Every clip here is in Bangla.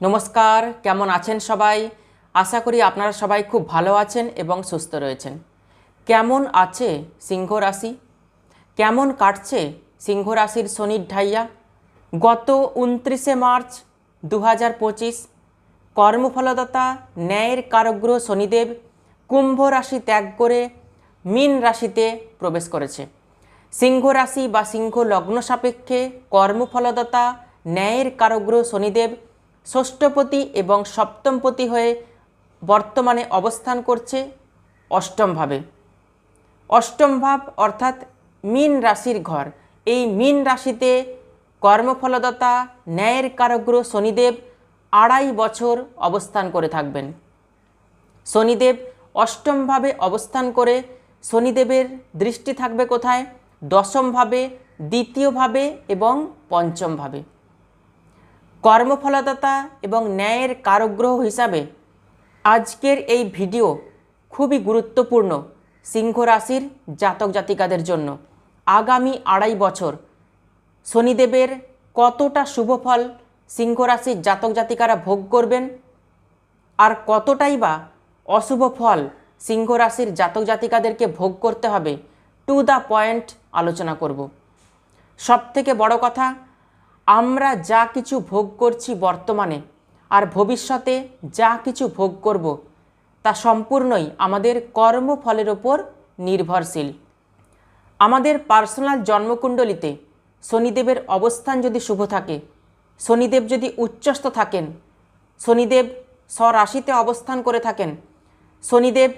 নমস্কার, কেমন আছেন সবাই? আশা করি আপনারা সবাই খুব ভালো আছেন এবং সুস্থ রয়েছেন। কেমন আছে সিংহ রাশি? কেমন কাটছে সিংহ রাশির শনির ঢাইয়া? গত উনত্রিশে মার্চ দু হাজার পঁচিশ, কর্মফলদাতা, ন্যায়ের কারগ্রহ শনিদেব কুম্ভ রাশি ত্যাগ করে মীন রাশিতে প্রবেশ করেছে। সিংহ রাশি বা সিংহ লগ্ন সাপেক্ষে কর্মফলদাতা, ন্যায়ের কারগ্রহ শনিদেব ষষ্ঠপতি এবং সপ্তমপতি হয়ে বর্তমানে অবস্থান করছে অষ্টমভাবে অষ্টম ভাব অর্থাৎ মীন রাশির ঘর। এই মীন রাশিতে কর্মফলদাতা, ন্যায়ের কারগ্রহ শনিদেব আড়াই বছর অবস্থান করে থাকবেন। শনিদেব অষ্টমভাবে অবস্থান করে শনিদেবের দৃষ্টি থাকবে কোথায়? দশমভাবে দ্বিতীয়ভাবে এবং পঞ্চমভাবে কর্মফলদাতা এবং ন্যায়ের কারগ্রহ হিসাবে আজকের এই ভিডিও খুবই গুরুত্বপূর্ণ সিংহ রাশির জাতক জাতিকাদের জন্য। আগামী আড়াই বছর শনিদেবের কতটা শুভফল সিংহ রাশির জাতক জাতিকারা ভোগ করবেন আর কতটাই বা অশুভ ফল সিংহ রাশির জাতক জাতিকাদেরকে ভোগ করতে হবে, টু দ্য পয়েন্ট আলোচনা করব। সবথেকে বড় কথা আমরা যা কিছু ভোগ করছি বর্তমানে আর ভবিষ্যতে যা কিছু ভোগ করব, তা সম্পূর্ণই আমাদের কর্মফলের ওপর নির্ভরশীল। আমাদের পার্সোনাল জন্মকুণ্ডলিতে শনিদেবের অবস্থান যদি শুভ থাকে, শনিদেব যদি উচ্চস্থ থাকেন, শনিদেব স্বরাশিতে অবস্থান করে থাকেন, শনিদেব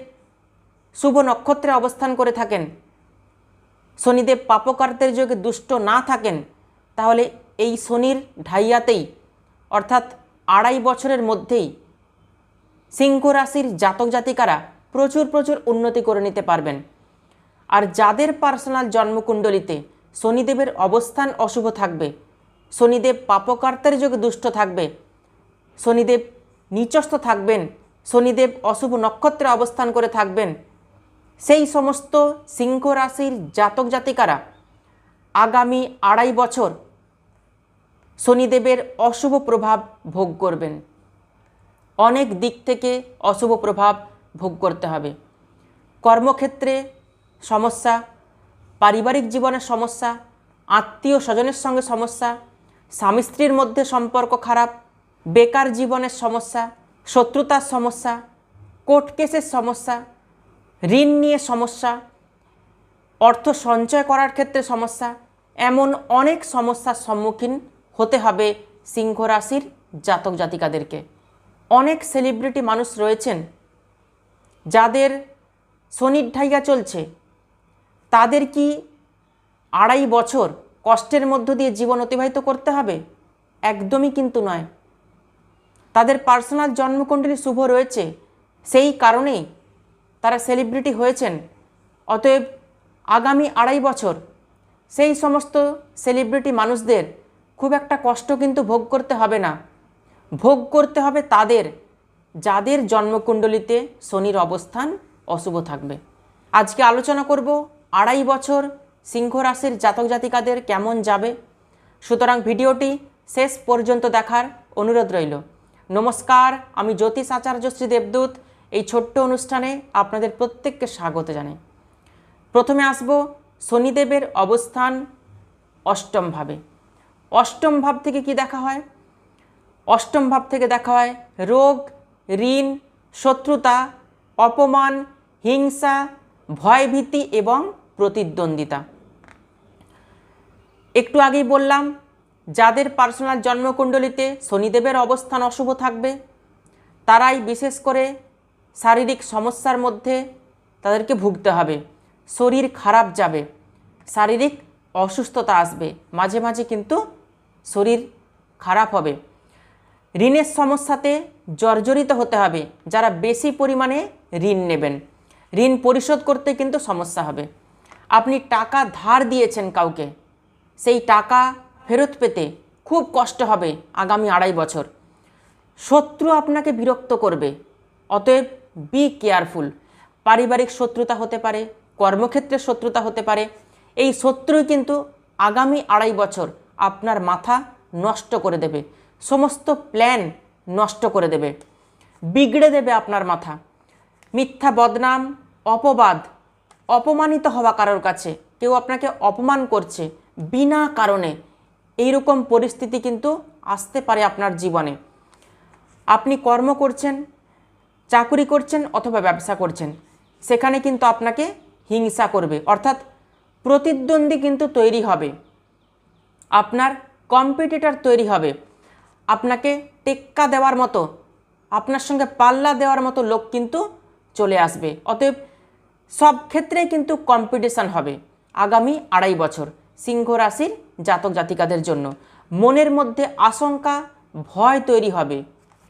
শুভ নক্ষত্রে অবস্থান করে থাকেন, শনিদেব পাপকার্তের যোগে দুষ্ট না থাকেন, তাহলে এই শনির ঢাইয়াতেই, অর্থাৎ আড়াই বছরের মধ্যেই সিংহ রাশির জাতক জাতিকারা প্রচুর প্রচুর উন্নতি করে নিতে পারবেন। আর যাদের পার্সোনাল জন্মকুণ্ডলিতে শনিদেবের অবস্থান অশুভ থাকবে, শনিদেব পাপকার্তের যোগে দুষ্ট থাকবে, শনিদেব নিচস্থ থাকবেন, শনিদেব অশুভ নক্ষত্রে অবস্থান করে থাকবেন, সেই সমস্ত সিংহ রাশির জাতক জাতিকারা আগামী আড়াই বছর শনিদেবের অশুভ প্রভাব ভোগ করবেন। অনেক দিক থেকে অশুভ প্রভাব ভোগ করতে হবে। কর্মক্ষেত্রে সমস্যা, পারিবারিক জীবনের সমস্যা, আত্মীয় স্বজনের সঙ্গে সমস্যা, স্বামী স্ত্রীর মধ্যে সম্পর্ক খারাপ, বেকার জীবনের সমস্যা, শত্রুতার সমস্যা, কোর্ট কেসের সমস্যা, ঋণ নিয়ে সমস্যা, অর্থ সঞ্চয় করার ক্ষেত্রে সমস্যা, এমন অনেক সমস্যার সম্মুখীন হতে হবে সিংহ রাশির জাতক জাতিকাদেরকে। অনেক সেলিব্রিটি মানুষ রয়েছেন যাদের শনির চলছে। তাদের কি আড়াই বছর কষ্টের মধ্য দিয়ে জীবন অতিবাহিত করতে হবে? একদমই কিন্তু নয়। তাদের পার্সোনাল জন্মকুণ্ডলী শুভ রয়েছে। সেই কারণেই তারা সেলিব্রিটি হয়েছেন। অতএব আগামী আড়াই বছর সেই সমস্ত সেলিব্রিটি মানুষদের খুব একটা কষ্ট কিন্তু ভোগ করতে হবে না। ভোগ করতে হবে তাদের, যাদের জন্মকুণ্ডলিতে শনির অবস্থান অশুভ থাকবে। আজকে আলোচনা করব আড়াই বছর সিংহ রাশির জাতক জাতিকাদের কেমন যাবে। সুতরাং ভিডিওটি শেষ পর্যন্ত দেখার অনুরোধ রইল। নমস্কার, আমি জ্যোতিষ আচার্য শ্রী দেবদূত। এই ছোট্ট অনুষ্ঠানে আপনাদের প্রত্যেককে স্বাগত জানাই। প্রথমে আসব শনিদেবের অবস্থান অষ্টম ভাবে। অষ্টম ভাব থেকে কি দেখা হয়? অষ্টম ভাব থেকে দেখা হয় রোগ, ঋণ, শত্রুতা, অপমান, হিংসা, ভয়ভীতি এবং প্রতিদ্বন্দ্বিতা। একটু আগেই বললাম, যাদের পার্সোনাল জন্মকুণ্ডলিতে শনিদেবের অবস্থান অশুভ থাকবে, তারাই বিশেষ করে শারীরিক সমস্যার মধ্যে তাদেরকে ভুগতে হবে। শরীর খারাপ যাবে, শারীরিক অসুস্থতা আসবে। মাঝে মাঝে কিন্তু শরীর খারাপ হবে। ঋণের সমস্যাতে জর্জরিত হতে হবে। যারা বেশি পরিমাণে ঋণ নেবেন, ঋণ পরিশোধ করতে কিন্তু সমস্যা হবে। আপনি টাকা ধার দিয়েছেন কাউকে, সেই টাকা ফেরত পেতে খুব কষ্ট হবে আগামী আড়াই বছর। শত্রু আপনাকে বিরক্ত করবে, অতএব বি কেয়ারফুল পারিবারিক শত্রুতা হতে পারে, কর্মক্ষেত্রে শত্রুতা হতে পারে। এই শত্রুই কিন্তু আগামী আড়াই বছর আপনার মাথা নষ্ট করে দেবে, সমস্ত প্ল্যান নষ্ট করে দেবে, বিগড়ে দেবে আপনার মাথা। মিথ্যা বদনাম, অপবাদ, অপমানিত হওয়া কারোর কাছে, কেউ আপনাকে অপমান করছে বিনা কারণে, এইরকম পরিস্থিতি কিন্তু আসতে পারে আপনার জীবনে। আপনি কর্ম করছেন, চাকুরি করছেন অথবা ব্যবসা করছেন, সেখানে কিন্তু আপনাকে হিংসা করবে, অর্থাৎ প্রতিদ্বন্দ্বী কিন্তু তৈরি হবে। আপনার কম্পিটিটর তৈরি হবে। আপনাকে টেক্কা দেওয়ার মতো, আপনার সঙ্গে পাল্লা দেওয়ার মতো লোক কিন্তু চলে আসবে। অতএব সব ক্ষেত্রেই কিন্তু কম্পিটিশান হবে আগামী আড়াই বছর সিংহ রাশির জাতক জাতিকাদের জন্য। মনের মধ্যে আশঙ্কা, ভয় তৈরি হবে।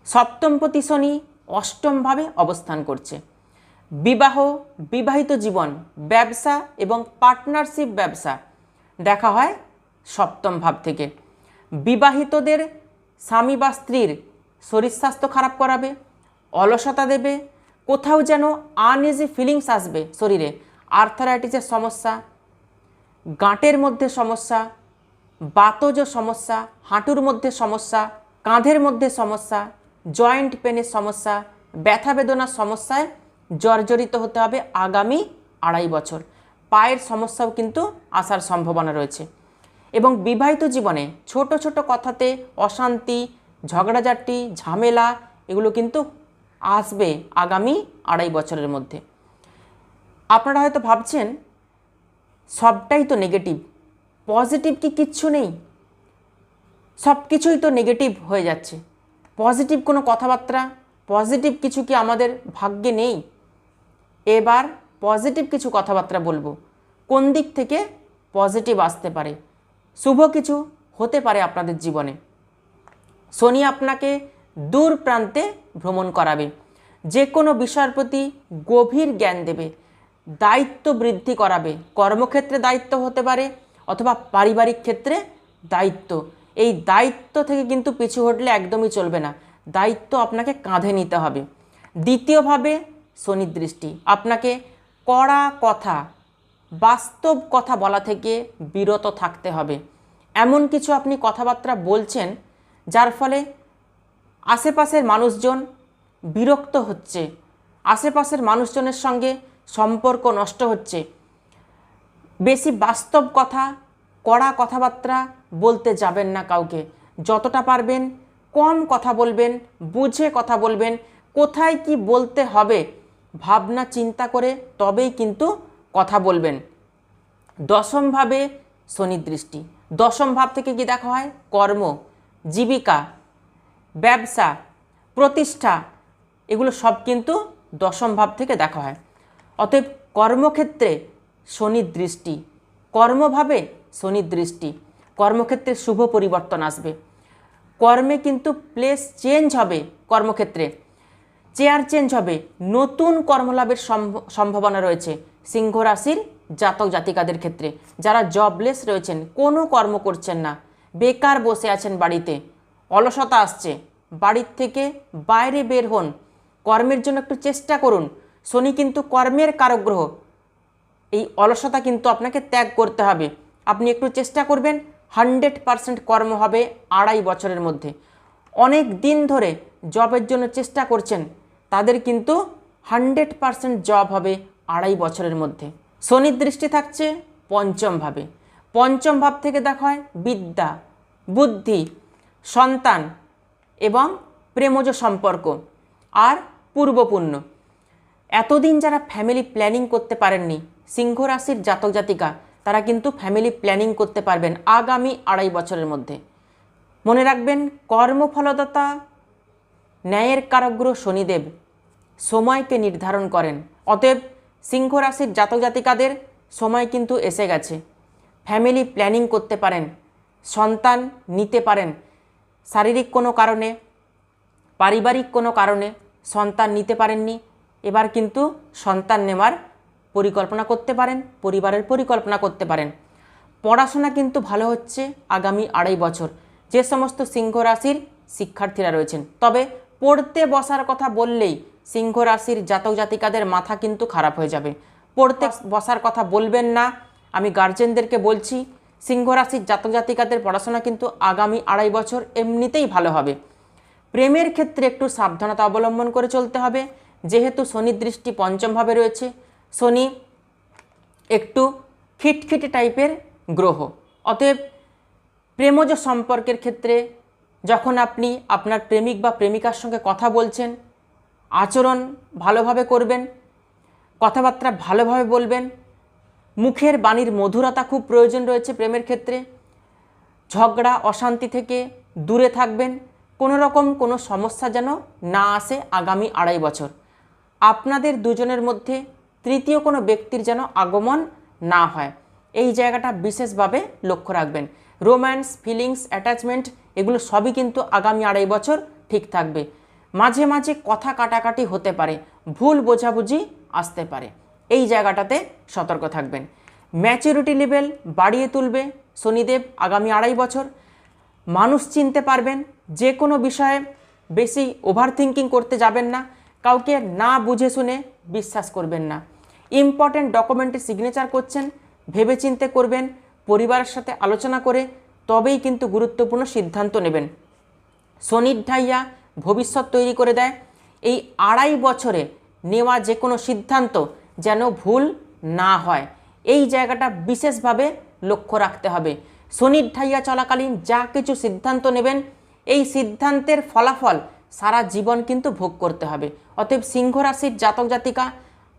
সপ্তমপতি শনি অষ্টমভাবে অবস্থান করছে। বিবাহ, বিবাহিত জীবন, ব্যবসা এবং পার্টনারশিপ ব্যবসা দেখা হয় সপ্তম ভাব থেকে। বিবাহিতদের স্বামী বা স্ত্রীর শরীর স্বাস্থ্য খারাপ করাবে, অলসতা দেবে, কোথাও যেন আনইজি ফিলিংস আসবে শরীরে আর্থারাইটিসের সমস্যা, গাঁটের মধ্যে সমস্যা, বাতজ সমস্যা, হাঁটুর মধ্যে সমস্যা, কাঁধের মধ্যে সমস্যা জয়েন্ট পেনের সমস্যা, ব্যথা বেদনার সমস্যায় জর্জরিত হতে হবে আগামী আড়াই বছর। পায়ের সমস্যাও কিন্তু আসার সম্ভাবনা রয়েছে। এবং বিবাহিত জীবনে ছোট ছোট কথাতে অশান্তি, ঝগড়াঝাটি, ঝামেলা এগুলো কিন্তু আসবে আগামী আড়াই বছরের মধ্যে। আপনারা হয়তো ভাবছেন, সবটাই তো নেগেটিভ পজিটিভ কি কিচ্ছু নেই? সব কিছুই তো নেগেটিভ হয়ে যাচ্ছে। পজিটিভ কোনো কথাবার্তা পজিটিভ কিছু কি আমাদের ভাগ্যে নেই? এবার পজিটিভ কিছু কথাবার্তা বলব। কোন দিক থেকে পজিটিভ আসতে পারে? শুভ কিছু হতে পারে আপনাদের জীবনে। শনি আপনাকে দূর প্রান্তে ভ্রমণ করাবে। যে কোনো বিষয়ের প্রতি গভীর জ্ঞান দেবে। দায়িত্ব বৃদ্ধি করাবে। কর্মক্ষেত্রে দায়িত্ব হতে পারে অথবা পারিবারিক ক্ষেত্রে দায়িত্ব। এই দায়িত্ব থেকে কিন্তু পিছু হটলে একদমই চলবে না। দায়িত্ব আপনাকে কাঁধে নিতে হবে। দ্বিতীয়ভাবে শনির দৃষ্টি। আপনাকে কড়া কথা বাস্তব কথা বলা থেকে বিরত থাকতে হবে। এমন কিছু আপনি কথাবার্তা বলছেন, যার ফলে আশেপাশের মানুষজন বিরক্ত হচ্ছে। আশেপাশের মানুষজনের সঙ্গে সম্পর্ক নষ্ট হচ্ছে। বেশি বাস্তব কথা, কড়া কথাবার্তা বলতে যাবেন না কাউকে। যতটা পারবেন কম কথা বলবেন, বুঝে কথা বলবেন, কোথায় কি বলতে হবে, ভাবনা চিন্তা করে তবেই কিন্তু কথা বলবেন। দশমভাবে শনির দৃষ্টি। দশম ভাব থেকে কি দেখা হয়? কর্ম, জীবিকা, ব্যবসা, প্রতিষ্ঠা, এগুলো সব কিন্তু দশম ভাব থেকে দেখা হয়। অতএব কর্মক্ষেত্রে শনির দৃষ্টি। কর্মভাবে শনির দৃষ্টি। কর্মক্ষেত্রে শুভ পরিবর্তন আসবে। কর্মে কিন্তু প্লেস চেঞ্জ হবে কর্মক্ষেত্রে। চেয়ার চেঞ্জ হবে। নতুন কর্মলাভের সম্ভ- সম্ভাবনা রয়েছে। সিংহ রাশির জাতক জাতিকাদের ক্ষেত্রে। যারা জবলেস রয়েছেন, কোনো কর্ম করছেন না, বেকার বসে আছেন বাড়িতে, অলসতা আসছে, বাড়ির থেকে বাইরে বের হন, কর্মের জন্য একটু চেষ্টা করুন। শনি কিন্তু কর্মের কারগ্রহ এই অলসতা কিন্তু আপনাকে ত্যাগ করতে হবে। আপনি একটু চেষ্টা করবেন, হান্ড্রেড পারসেন্ট কর্ম হবে আড়াই বছরের মধ্যে। অনেক দিন ধরে জবের জন্য চেষ্টা করছেন, তাদের কিন্তু হান্ড্রেড পারসেন্ট জব হবে আড়াই বছরের মধ্যে। শনির দৃষ্টি থাকছে পঞ্চম ভাবে। পঞ্চম ভাব থেকে দেখা হয় বিদ্যা, বুদ্ধি, সন্তান এবং প্রেমজ সম্পর্ক আর পূর্বপুণ্য এতদিন যারা ফ্যামিলি প্ল্যানিং করতে পারেননি, সিংহ রাশির জাতক জাতিকা, তারা কিন্তু ফ্যামিলি প্ল্যানিং করতে পারবেন আগামী আড়াই বছরের মধ্যে। মনে রাখবেন, কর্মফলদাতা, ন্যায়ের কারকগ্রহ শনিদেব, সময়কে নির্ধারণ করেন। অতএব সিংহ রাশির জাতক জাতিকাদের সময় কিন্তু এসে গেছে। ফ্যামিলি প্ল্যানিং করতে পারেন, সন্তান নিতে পারেন, শারীরিক কোনো কারণে, পারিবারিক কোনো কারণে সন্তান নিতে পারেননি, এবার কিন্তু সন্তান নেওয়ার পরিকল্পনা করতে পারেন, পরিবারের পরিকল্পনা করতে পারেন। পড়াশোনা কিন্তু ভালো হচ্ছে আগামী আড়াই বছর। যে সমস্ত সিংহ রাশির শিক্ষার্থীরা রয়েছেন, তবে পড়তে বসার কথা বললেই সিংহ রাশির জাতক জাতিকাদের মাথা কিন্তু খারাপ হয়ে যাবে। পড়তে বসার কথা বলবেন না, আমি গার্জেনদেরকে বলছি সিংহ রাশির জাতক জাতিকাদের পড়াশোনা কিন্তু আগামী আড়াই বছর এমনিতেই ভালো হবে। প্রেমের ক্ষেত্রে একটু সাবধানতা অবলম্বন করে চলতে হবে। যেহেতু শনির দৃষ্টি পঞ্চমভাবে রয়েছে, শনি একটু খিটখিটে টাইপের গ্রহ। অতএব প্রেমজ সম্পর্কের ক্ষেত্রে যখন আপনি আপনার প্রেমিক বা প্রেমিকার সঙ্গে কথা বলছেন আচরণ ভালোভাবে করবেন, কথাবার্তা ভালোভাবে বলবেন, মুখের বাণীর মধুরতা খুব প্রয়োজন রয়েছে প্রেমের ক্ষেত্রে, ঝগড়া, অশান্তি থেকে দূরে থাকবেন, কোনো রকম কোনো সমস্যা যেন না আসে আগামী আড়াই বছর। আপনাদের দুজনের মধ্যে তৃতীয় কোনো ব্যক্তির যেন আগমন না হয়। এই জায়গাটা বিশেষভাবে লক্ষ্য রাখবেন। রোম্যান্স, ফিলিংস, অ্যাটাচমেন্ট, এগুলো সবই কিন্তু আগামী আড়াই বছর ঠিক থাকবে। মাঝে মাঝে কথা কাটাকাটি হতে পারে, ভুল বোঝাবুঝি আসতে পারে। এই জায়গাটাতে সতর্ক থাকবেন। ম্যাচুরিটি লেভেল বাড়িয়ে তুলবে শনিদেব আগামী আড়াই বছর। মানুষ চিনতে পারবেন, যে কোনো বিষয়ে বেশি ওভার থিঙ্কিং করতে যাবেন না, কাউকে না বুঝে শুনে বিশ্বাস করবেন না। ইম্পর্ট্যান্ট ডকুমেন্টে সিগনেচার করছেন, ভেবেচিন্তে করবেন, পরিবারের সাথে আলোচনা করে, তবেই কিন্তু গুরুত্বপূর্ণ সিদ্ধান্ত নেবেন। শনির ঢাইয়া ভবিষ্যৎ তৈরি করে দেয়। এই আড়াই বছরে নেওয়া যে কোনো সিদ্ধান্ত যেন ভুল না হয়। এই জায়গাটা বিশেষভাবে লক্ষ্য রাখতে হবে। শনির ঢাইয়া চলাকালীন যা কিছু সিদ্ধান্ত নেবেন, এই সিদ্ধান্তের ফলাফল সারা জীবন কিন্তু ভোগ করতে হবে। অতএব সিংহ রাশির জাতক জাতিকা,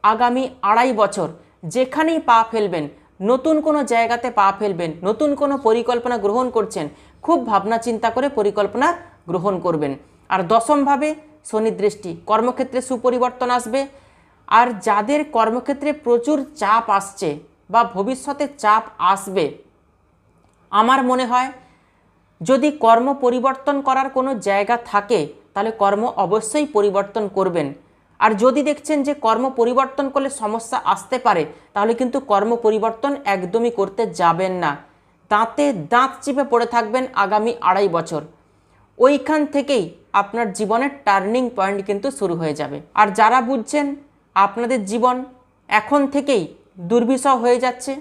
আগামী আড়াই বছর যেখানেই পা ফেলবেন, নতুন কোনো জায়গাতে পা ফেলবেন, নতুন কোনো পরিকল্পনা গ্রহণ করছেন, খুব ভাবনা চিন্তা করে পরিকল্পনা গ্রহণ করবেন। আর দশমভাবে শনি দৃষ্টি কর্মক্ষেত্রে সুপরিবর্তন আসবে। আর যাদের কর্মক্ষেত্রে প্রচুর চাপ আসছে বা ভবিষ্যতে চাপ আসবে, আমার মনে হয় যদি কর্ম পরিবর্তন করার কোনো জায়গা থাকে, তাহলে কর্ম অবশ্যই পরিবর্তন করবেন। আর যদি দেখছেন যে কর্ম পরিবর্তন করলে সমস্যা আসতে পারে, তাহলে কিন্তু কর্ম পরিবর্তন একদমই করতে যাবেন না। দাঁতে দাঁত চিপে পড়ে থাকবেন আগামী আড়াই বছর। ওইখান থেকেই আপনার জীবনের টার্নিং পয়েন্ট কিন্তু শুরু হয়ে যাবে। আর যারা বুঝছেন আপনাদের জীবন এখন থেকেই দুর্বিষহ হয়ে যাচ্ছে,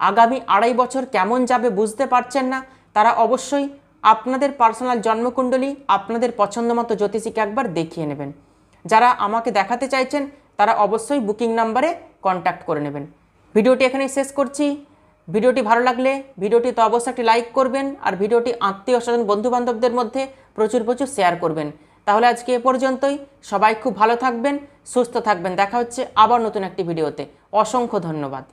আগামী আড়াই বছর কেমন যাবে বুঝতে পারছেন না, তারা অবশ্যই আপনাদের পার্সোনাল জন্মকুণ্ডলী আপনাদের পছন্দ মতো জ্যোতিষীকে একবার দেখিয়ে নেবেন। যারা আমাকে দেখাতে চাইছেন, তারা অবশ্যই বুকিং নাম্বারে কন্ট্যাক্ট করে নেবেন। ভিডিওটি এখানেই শেষ করছি। ভিডিওটি ভালো লাগলে ভিডিওটি তো অবশ্যই একটি লাইক করবেন আর ভিডিওটি আত্মীয় স্বজন, বন্ধুবান্ধবদের মধ্যে প্রচুর প্রচুর শেয়ার করবেন। তাহলে আজকে এ পর্যন্তই। সবাই খুব ভালো থাকবেন, সুস্থ থাকবেন। দেখা হচ্ছে আবার নতুন একটি ভিডিওতে। অসংখ্য ধন্যবাদ।